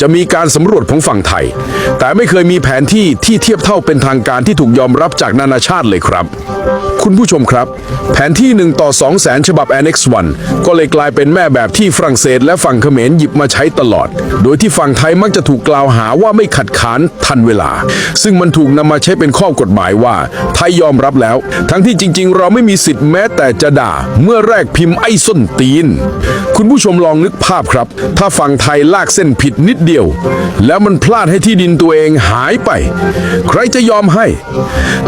จะมีการสำรวจของฝั่งไทย แต่ไม่เคยมีแผนที่ที่เทียบเท่าเป็นทางการที่ถูกยอมรับจากนานาชาติเลยครับ คุณผู้ชมครับ แผนที่ 1 ต่อ 2 0 0แสนฉบับ Annex 1 ก็เลยกลายเป็นแม่แบบที่ฝรั่งเศสและฝั่งเขมรหยิบมาใช้ตลอด โดยที่ฝั่งไทยมักจะถูกกล่าวหาว่าไม่ขัดขานทันเวลา ซึ่งมันถูกนำมาใช้เป็นข้อกฎหมายว่า ไทยยอมรับแล้ว ทั้งที่จริง ๆ เราไม่มีสิทธิ์แม้แต่จะด่า เมื่อแรกพิมพ์ไอ้ส้นตีน คุณผู้ชมลองนึกภาพครับ ถ้าฝั่งไทยลากเส้นผิดนิดเดียว แล้วมันพลาดให้ที่ดินตัวเองหายไป ใครจะยอมให้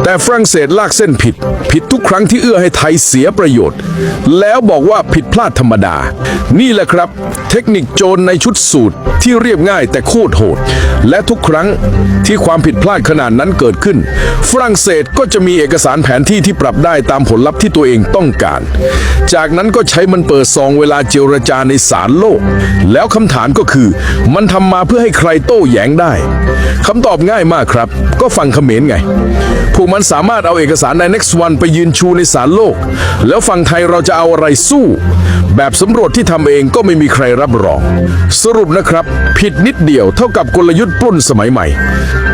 แต่ฝรั่งเศสลากเส้นผิด ผิดทุกครั้งที่เอื้อให้ไทยเสียประโยชน์ แล้วบอกว่าผิดพลาดธรรมดา นี่แหละครับ เทคนิคโจรในชุดสูตรที่เรียบง่ายแต่โคตรโหด และทุกครั้งที่ความผิดพลาดขนาดนั้นเกิดขึ้น ฝรั่งเศสก็จะมีเอกสารแผนที่ที่ปรับได้ตามผลลัพธ์ที่ตัวเองต้องการ จากนั้นก็ใช้มันเปิดซองเวลาเจรจาในศาลโลก แล้วคำถามก็คือ มันทำมาเพื่อให้ใครโต้แย้งได้คำตอบง่ายมากครับ ก็ฟังเขมรไง พวกมันสามารถเอาเอกสารใน Next One ไปยืืนชูในสารโลก แล้วฝั่งไทยเราจะเอาอะไรสู้แบบสำรวจที่ทำเองก็ไม่มีใครรับรอง สรุปนะครับ ผิดนิดเดียวเท่ากับกลยุทธ์ปล้นสมัยใหม่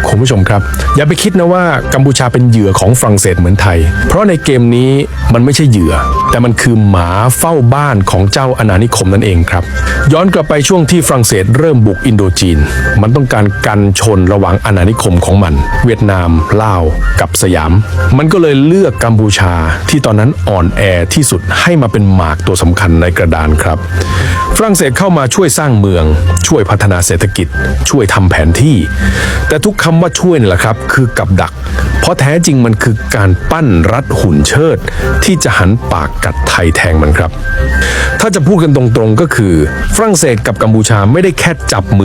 คุณผู้ชมครับ อย่าไปคิดนะว่ากัมพูชาเป็นเหยื่อของฝรั่งเศสเหมือนไทย เพราะในเกมนี้มันไม่ใช่เหยื่อ แต่มันคือหมาเฝ้าบ้านของเจ้าอาณานิคมนั่นเองครับ ย้อนกลับไปช่วงที่ฝรั่งเศสเริ่มบุกอินโดจีน มันต้องการกันชนระหว่างอาณานิคมของมัน เวียดนามลาวกับสยาม มันก็เลยเลือกกัมพูชาที่ตอนนั้นอ่อนแอที่สุดให้มาเป็นหมากตัวสำคัญในกระดานครับ ฝรั่งเศสเข้ามาช่วยสร้างเมือง ช่วยพัฒนาเศรษฐกิจ ช่วยทำแผนที่ แต่ทุกคำว่าช่วยนี่แหละครับ คือกับดัก เพราะแท้จริงมันคือการปั้นรัดหุ่นเชิด ที่จะหันปากกัดไทยแทงมันครับ ถ้าจะพูดกันตรงๆก็คือ ฝรั่งเศสกับกัมพูชาไม่ได้แค่จับมือ